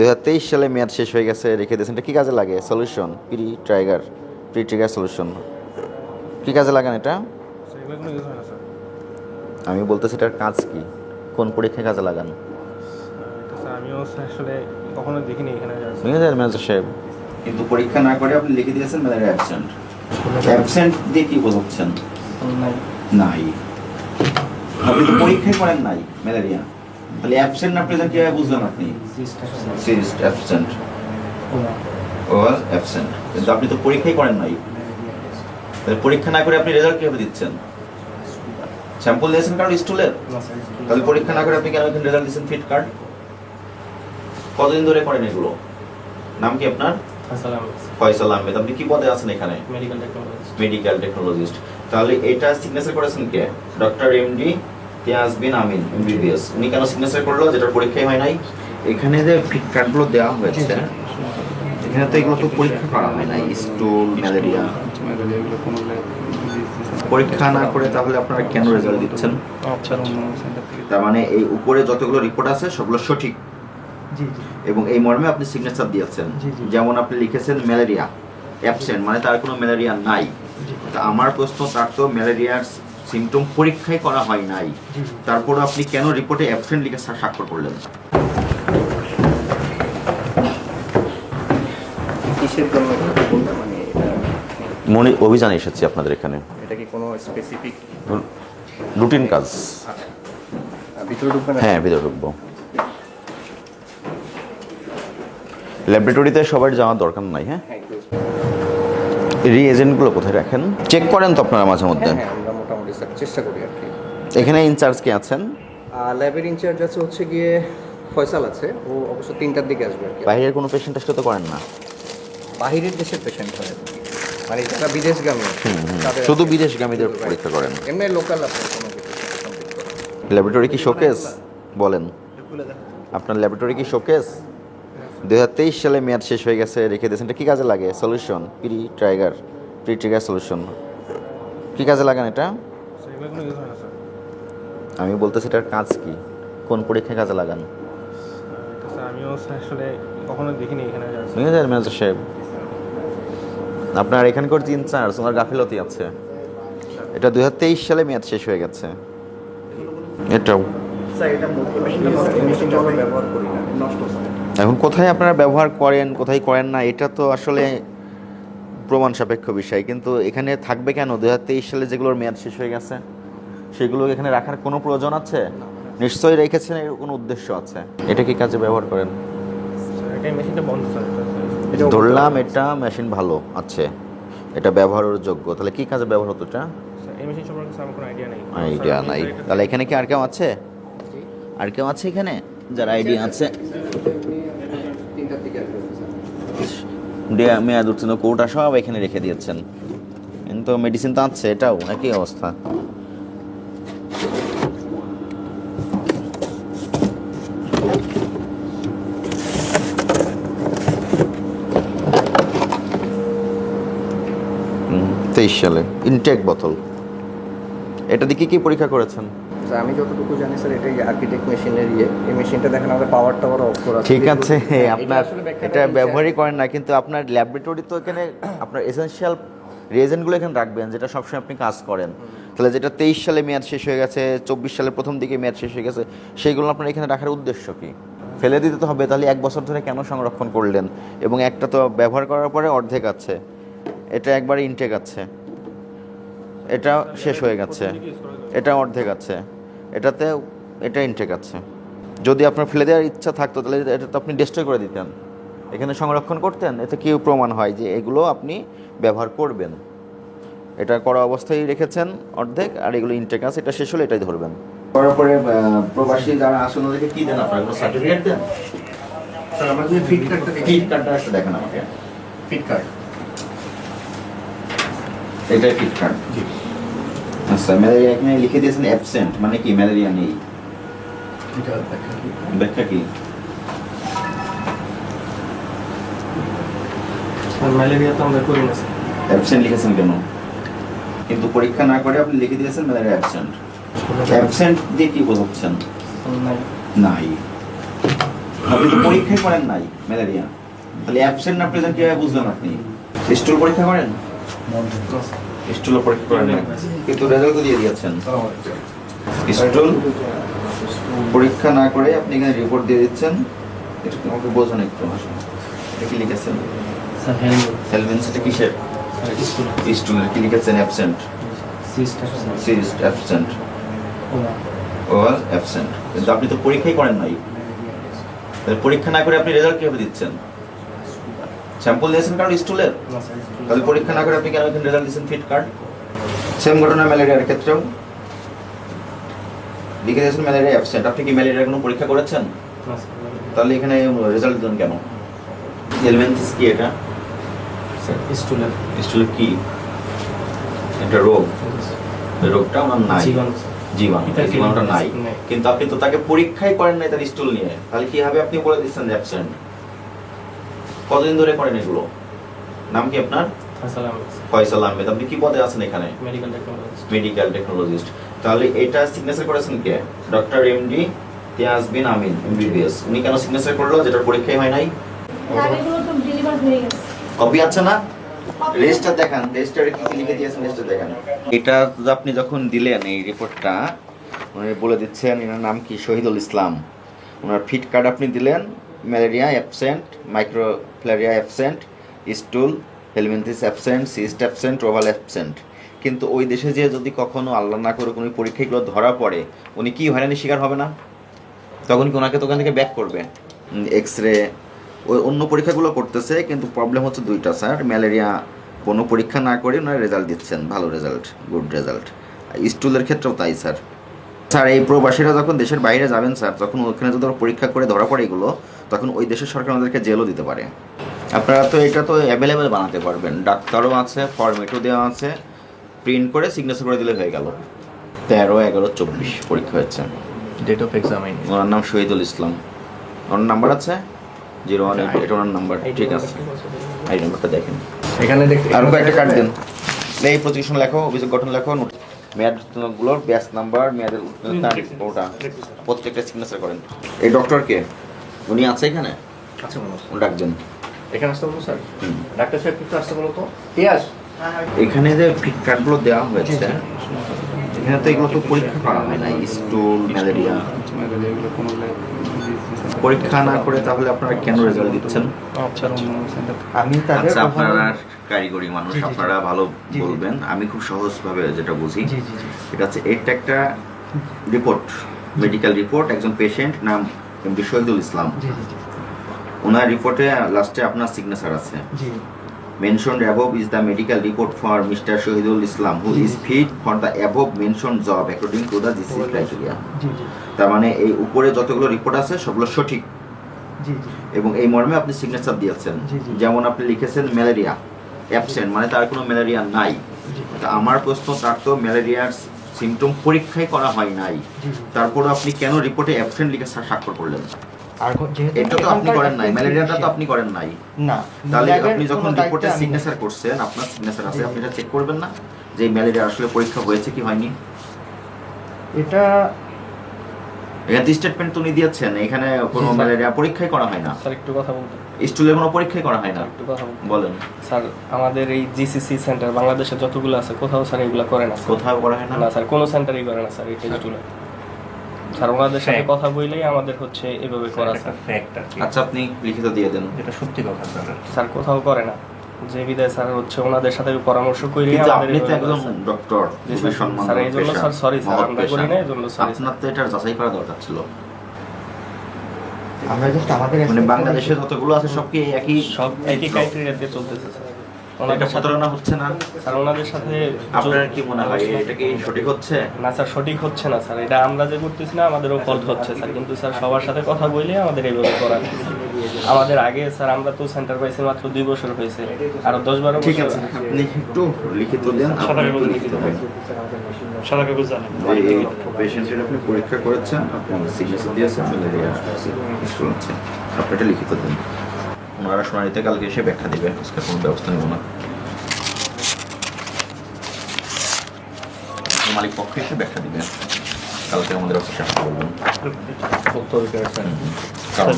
দুই হাজার তেইশ সালে মেয়াদ শেষ হয়ে গেছে রেখে দিয়েছেন। এটা কী কাজে লাগে? Solution pre trigger pre trigger solution কী কাজে লাগান এটা? আমি বলতেছি এটার কাজ কি? কোন পরীক্ষায় কাজে লাগান? আমিও আসলে কখনো দেখিনি এখানে ম্যানেজার সাহেব। কিন্তু পরীক্ষা না করে আপনি লিখে দিয়েছেন ম্যালেরিয়া অ্যাবসেন্ট অ্যাবসেন্ট দিয়ে কি বোঝাচ্ছেন? নাই। আপনি তো পরীক্ষায় করেন নাই ম্যালেরিয়া তাহলে অ্যাবসেন্ট না প্রেজেন্ট কীভাবে বুঝলেন আপনি? সিরিজ অ্যাবসেন্ট ওয়াজ অ্যাবসেন্ট কিন্তু আপনি তো পরীক্ষাই করেন নাই। তাহলে পরীক্ষা না করে আপনি রেজাল্ট কীভাবে দিচ্ছেন? স্যাম্পল দিয়েছেন কারণ স্টুলের তাহলে পরীক্ষা না করে আপনি কেন এখানে রেজাল্ট দিচ্ছেন ফিট কার্ড কতদিন ধরে করেন এগুলো? নাম কি আপনার? ফয়সাল আহমেদ আপনি কি পদে আছেন এখানে? মেডিকেল টেকনোলজিস্ট তাহলে এটা সিগনেচার করেছেন কে? ডক্টর এমডি তিয়াস বিন আমিন এমবিবিএস। উনি কেন সিগনেচার করল? যেটার পরীক্ষাই হয় নাই। এখানে যে কার্ডগুলো দেওয়া হয়েছে এখানে তো এগুলো তো পরীক্ষা করা হয় নাই। স্টুল ম্যালেরিয়া পরীক্ষা না করে তাহলে আপনারা কেন রেজাল্ট দিচ্ছেন? তার মানে এই উপরে যতগুলো রিপোর্ট আছে সবগুলো সঠিক। এবং এই মর্মে আপনি সিগনেচার দিয়েছেন। যেমন আপনি লিখেছেন ম্যালেরিয়া অ্যাবসেন্ট মানে তার কোনো ম্যালেরিয়া নাই। তা আমার প্রশ্ন তার তো ম্যালেরিয়ার সিমটম পরীক্ষাই করা হয় নাই। তারপর আপনি কেন রিপোর্টে অ্যাবসেন্ট লিখে স্যার স্বাক্ষর করলেন? কিসের জন্য মানে মনে অভিযানে এসেছি আপনাদের এখানে। এটা কি কোনো স্পেসিফিক রুটিন কাজ। আচ্ছা। ভিতরে ঢুকবেন হ্যাঁ ভিতরে ঢুকবো। ল্যাবরেটরিতে সবার যাওয়ার দরকার নাই হ্যাঁ? হ্যাঁ একটু রি এজেন্টগুলো কোথায় রাখেন? চেক করেন তো আপনারা মাঝে মধ্যে। মোটামুটি স্যার চেষ্টা করি আর কি। এখানে ইনচার্জ কে আছেন? ল্যাবের ইনচার্জ আছে হচ্ছে গিয়ে ফয়সাল আছে। ও অবশ্য তিনটার দিকে আসবে আর কি। বাইরের কোনো পেশেন্ট টেস্ট তো করেন না। বাহিরের দেশের পেশেন্ট হয়। মানে যারা বিদেশগামী শুধু বিদেশগামীদের পরীক্ষা করেন। এমনি লোকাল আপনার কোনো ল্যাবরেটরি কি শোকেস বলেন। আপনার ল্যাবরেটরি কি শোকেস দু হাজার তেইশ সালে মেয়াদ শেষ হয়ে গেছে রেখে দিয়েছেন। এটা কী কাজে লাগে? Solution pre trigger pre trigger solution কী কাজে লাগান এটা? সেগুলো কোনো ইউজ হয় না স্যার আমি বলতেছি এটার কাজ কি? কোন পরীক্ষায় কাজে লাগান? এটা স্যার আমিও আসলে কখনো দেখিনি এখানে আছে ম্যানেজার সাহেব। আপনার এখানকার যে ইনচার্জ ওনার গাফিলতি আছে। এটা দুই হাজার তেইশ সালে মেয়াদ শেষ হয়ে গেছে। এটাও। এখন কোথায় আপনারা ব্যবহার করেন কোথায় করেন না এটা তো আসলে প্রমাণ সাপেক্ষ বিষয় কিন্তু এখানে থাকবে কেন? দু হাজার তেইশ সালে যেগুলোর মেয়াদ শেষ হয়ে গেছে সেগুলো এখানে রাখার কোনো প্রয়োজন আছে? নিশ্চয়ই রেখেছেন এর কোনো উদ্দেশ্য আছে? এটা কি কাজে ব্যবহার করেন? ধরলাম এটা মেশিন ভালো আছে এটা ব্যবহারের যোগ্য। তাহলে কি কাজে ব্যবহার হতো এটা? আইডিয়া নাই। তাহলে এখানে কি আর কেউ আছে? আর কেউ আছে এখানে? যার আইডিয়া আছে তিনটার দিকে আসবে স্যার দিয়ে মেয়াদ উত্তীর্ণ কোটা সব এখানে রেখে দিয়েছেন। কিন্তু মেডিসিন তো আছে এটাও একই অবস্থা? তেইশ সালে ইনটেক বোতল এটা দিয়ে কি কি পরীক্ষা করেছেন? স্যার আমি যতটুকু জানি স্যার এটাই আর্কিটেক্ট মেশিনের ইয়ে। এই মেশিনটা দেখেন আমাদের পাওয়ার টাওয়ার অফ করা ঠিক আছে হ্যাঁ, আপনার এটা ব্যবহারই করেন না কিন্তু আপনার ল্যাবরেটরি তো এখানে আপনার এসেনশিয়াল রিয়েজেন্টগুলো এখানে রাখবেন যেটা সবসময় আপনি কাজ করেন। তাহলে যেটা তেইশ সালে মেয়াদ শেষ হয়ে গেছে চব্বিশ সালের প্রথম দিকে মেয়াদ শেষ হয়ে গেছে সেইগুলো আপনার এখানে রাখার উদ্দেশ্য কি? ফেলে দিতে তো হবে তাহলে এক বছর ধরে কেন সংরক্ষণ করলেন? এবং একটা তো ব্যবহার করার পরে অর্ধেক আছে এটা একবারে ইনটেক আছে। এটা শেষ হয়ে গেছে এটা অর্ধেক আছে। এটাতে এটা ইনটেক আছে। যদি আপনার ফেলে দেওয়ার ইচ্ছা থাকতো তাহলে এটা তো আপনি ডিস্ট্রয় করে দিতেন। এখানে সংরক্ষণ করতেন এতে কি প্রমাণ হয় যে এগুলো আপনি ব্যবহার করবেন? এটা করা অবস্থায় রেখেছেন অর্ধেক আর এগুলো ইনটেক আছে এটা শেষ হলে এটাই ধরবেন। করার পরে প্রবাসী যারা আসেন ওদেরকে কি দেন আপনারা? কোনো সার্টিফিকেট দেন? স্যার আমরা যদি ফিট কার্ডটা ফিট কার্ডটা আসলে দেখেন আমাকে। ফিট কার্ড এটাই ফিট কার্ড আচ্ছা ম্যালেরিয়া এখানে লিখে দিয়েছেন অ্যাবসেন্ট মানে কি ম্যালেরিয়া নেই। ব্যাখ্যা কি? ম্যালেরিয়া তো আমরা করি না অ্যাবসেন্ট লিখেছেন কেন? কিন্তু পরীক্ষা না করে আপনি লিখে দিয়েছেন ম্যালেরিয়া অ্যাবসেন্ট অ্যাবসেন্ট দিয়ে কি বোঝাচ্ছেন? নাই। আপনি তো পরীক্ষাই করেন নাই ম্যালেরিয়া তাহলে অ্যাবসেন্ট না প্রেজেন্ট কীভাবে বুঝলেন আপনি? স্টুল পরীক্ষা করেন? স্টুল পরীক্ষা করেন? না কিন্তু রেজাল্ট তো দিয়ে দিয়েছেন। স্টুল? পরীক্ষা না করে আপনি এখানে রিপোর্ট দিয়ে দিচ্ছেন। এটা কি আমাকে বোঝান একটু আসুন। এটা কি লিখেছেন? স্যার হেলমেট হেলমেন্স এটা কিসের? স্টুলের কি লিখেছেন? অ্যাবসেন্ট সিরিজ অ্যাবসেন্ট ওভার অ্যাবসেন্ট কিন্তু আপনি তো পরীক্ষাই করেন নাই। তাহলে পরীক্ষা না করে আপনি রেজাল্ট কীভাবে দিচ্ছেন? স্যাম্পল দিয়েছেন কারণ স্টুলের তাহলে পরীক্ষা না করে আপনি কেন এখানে রেজাল্ট দিচ্ছেন ফিট কার্ড সেম ঘটনা ম্যালেরিয়ার ক্ষেত্রেও। লিখে দিয়েছেন ম্যালেরিয়া অ্যাবসেন্ট আপনি কি ম্যালেরিয়ার কোনো পরীক্ষা করেছেন? তাহলে এখানে রেজাল্ট দেন কেন হেলমেন্থিস কি এটা? স্টুডেন্ট স্টুলের কি? এটা রোগ। রোগটা আমার নাই। জীবাণু জীবাণুটা নাই। কিন্তু আপনি তো তাকে পরীক্ষাই করেন নাই তার স্টুল নিয়ে। তাহলে কি হবে আপনি বলে দিচ্ছেন যে অ্যাবসেন্ট কতদিন ধরে করেন এগুলো? নাম কি আপনার? ফয়সাল আহমেদ আপনি কি পদে আছেন এখানে? মেডিকেল টেকনোলজিস্ট মেডিকেল টেকনোলজিস্ট তাহলে এটা সিগনেচার করেছেন কে? ডক্টর এমডি তিয়াস বিন আমিন এমবিবিএস উনি কেন সিগনেচার করল? যেটা পরীক্ষাই হয় নাই? হয়ে কপি আছে না? রেজিস্টার দেখান। রেজিস্টারে কি কি লিখে দিয়েছেন? রেজিস্টার দেখান। এটা আপনি যখন দিলেন এই রিপোর্টটা উনি বলে দিচ্ছেন এনার নাম কি? শহীদুল ইসলাম। ওনার ফিট কার্ড আপনি দিলেন malaria absent microfilaria absent stool helminths absent cyst absent ova absent কিন্তু ওই দেশে যে যদি কখনো আল্লাহ না করে কোনো পরীক্ষাগুলো ধরা পড়ে, উনি কি হয়রানির শিকার হবে না? তখন কি ওনাকে তো ওখান থেকে ব্যাক করবে? এক্স রে ওই অন্য পরীক্ষাগুলো করতেছে, কিন্তু প্রবলেম হচ্ছে দুইটা, স্যার। ম্যালেরিয়া কোনো পরীক্ষা না করে ওনারা রেজাল্ট দিচ্ছেন, ভালো রেজাল্ট গুড রেজাল্ট স্টুলের ক্ষেত্রেও তাই, স্যার। স্যার এই প্রবাসীরা যখন দেশের বাইরে যাবেন স্যার তখন ওখানে যদি পরীক্ষা করে ধরা পড়ে এগুলো তখন ওই দেশের সরকার ওদেরকে জেলও দিতে পারে। আপনারা তো এটা তো অ্যাভেলেবেল বানাতে পারবেন। ডাক্তারও আছে ফর্মেটও দেওয়া আছে প্রিন্ট করে সিগনেচার করে দিলে হয়ে গেল। তেরো এগারো চব্বিশ পরীক্ষা হয়েছে। ডেট অফ এক্সাম ওনার নাম শহীদুল ইসলাম। ওনার নাম্বার আছে? জিরো ওয়ান এইট এটা ওনার নাম্বার ঠিক আছে। এই নাম্বারটা দেখেন। এখানে দেখতে আর কয়েকটা কার্ড দেন। এই প্রতিষ্ঠান লেখো অভিযোগ গঠন লেখো নোট মেয়াদগুলোর ব্যাচ নাম্বার মেয়াদের তারিখ ওটা প্রত্যেকটা সিগনেচার করেন। এই ডক্টর কে? উনি আছে এখানে? আচ্ছা মনে ডাকছেন এখানে আসতে বলব স্যার ডাক্তার সাহেব একটু আসতে বলো তো। ইয়াস এখানে যে ফিট কার্ডগুলো দেওয়া হয়েছে এখানে তো এগুলো তো পরীক্ষা করা হয় না স্টুল ম্যালেরিয়া পরীক্ষা না করে তাহলে আপনারা কেন রেজাল্ট দিচ্ছেন? আচ্ছা আমি তাদের আচ্ছা কথা- আপনারা কারিগরি মানুষ। আপনারা ভালো। বলবেন। আমি খুব সহজভাবে যেটা বুঝি। এটা হচ্ছে এটা একটা রিপোর্ট মেডিকেল রিপোর্ট একজন পেশেন্ট নাম এমডি শহীদুল ইসলাম। ওনার রিপোর্টে লাস্টে আপনার সিগনেচার আছে। জি। Mentioned above is the medical report for Mr. Shahidul Islam who is fit for the above mentioned job according to the GC criteria. তার মানে এই উপরে যতগুলো রিপোর্ট আছে সবগুলো সঠিক। এবং এই মর্মে আপনি সিগনেচার দিয়েছেন। যেমন আপনি লিখেছেন ম্যালেরিয়া অ্যাবসেন্ট মানে তার কোনো ম্যালেরিয়া নাই। আমার প্রশ্ন তার তো ম্যালেরিয়ার সিমটম পরীক্ষাই করা হয় নাই। তারপরে আপনি কেন রিপোর্টে অ্যাবসেন্ট লিখে স্বা- স্বাক্ষর করলেন? আর যেহেতু এটা তো আপনি করেন নাই। ম্যালেরিয়াটা তো আপনি করেন নাই। না তাহলে আপনি যখন রিপোর্টে সিগনেচার করছেন আপনার সিগনেচার আছে। আপনি এটা চেক করবেন না যে ম্যালেরিয়া আসলে পরীক্ষা হয়েছে কি হয়নি? এটা এখানে স্টেটমেন্ট তো উনি দিয়েছেন। এখানে কোনো ম্যালেরিয়া পরীক্ষাই করা হয় না। স্যার একটু কথা বলতে। স্টুলের কোনো পরীক্ষাই করা হয় না। একটু কথা বলেন। স্যার আমাদের এই জিসিসি সেন্টার বাংলাদেশে যতগুলো আছে কোথাও স্যার এগুলো করে না কোথাও করা হয় না? না স্যার কোনো সেন্টারই করে না স্যার এই টেস্টগুলো স্যার ওনাদের সাথে কথা বললেই আমাদের হচ্ছে এভাবে করা স্যার। ফ্যাক্ট আচ্ছা আপনি লিখিত দিয়ে দেন। যেটা সত্যি কথা স্যার। স্যার কোথাও করে না। যে বিদায় স্যার হচ্ছে ওনাদের সাথে পরামর্শ করে আপনি তো একজন ডক্টর স্যার। এই জন্য স্যার sorry, স্যার, আমরা করি না, এই জন্য sorry, আপনার তো এটার যাচাই করা দরকার ছিল। আমরা জাস্ট আমাদের মানে বাংলাদেশে যতগুলো আছে সব কি একই সব একই ক্রাইটেরিয়া দিয়ে চলতেছে স্যার এটা ওনাদের সাথে প্রতারণা হচ্ছে না? স্যার ওনাদের সাথে আপনার কি মনে হয় এটা কি সঠিক হচ্ছে? না স্যার সঠিক হচ্ছে না স্যার। এটা আমরা যে করতেছি না আমাদেরও ফল্ট হচ্ছে স্যার। কিন্তু স্যার সবার সাথে কথা বলে আমাদের এইভাবে করা আমাদের আগে স্যার আমরা তো সেন্টার পাইছি মাত্র দুই বছর হয়েছে। আরও দশ বারো ঠিক আছে আপনি একটু লিখিত দেন আপনি একটু লিখিত সাদা কাগজ জানেন। এই পেশেন্টের আপনি পরীক্ষা করেছেন আপনি সিগনেচার দিয়েছেন ম্যালেরিয়া স্কুল এটা লিখিত দেন। ওনারা শুনানিতে কালকে এসে ব্যাখ্যা দেবে। আজকে কোনো ব্যবস্থা নেব না। মালিক পক্ষে এসে ব্যাখ্যা দিবে। কালকে আমাদের অফিসে আসতে বলবেন। কারণ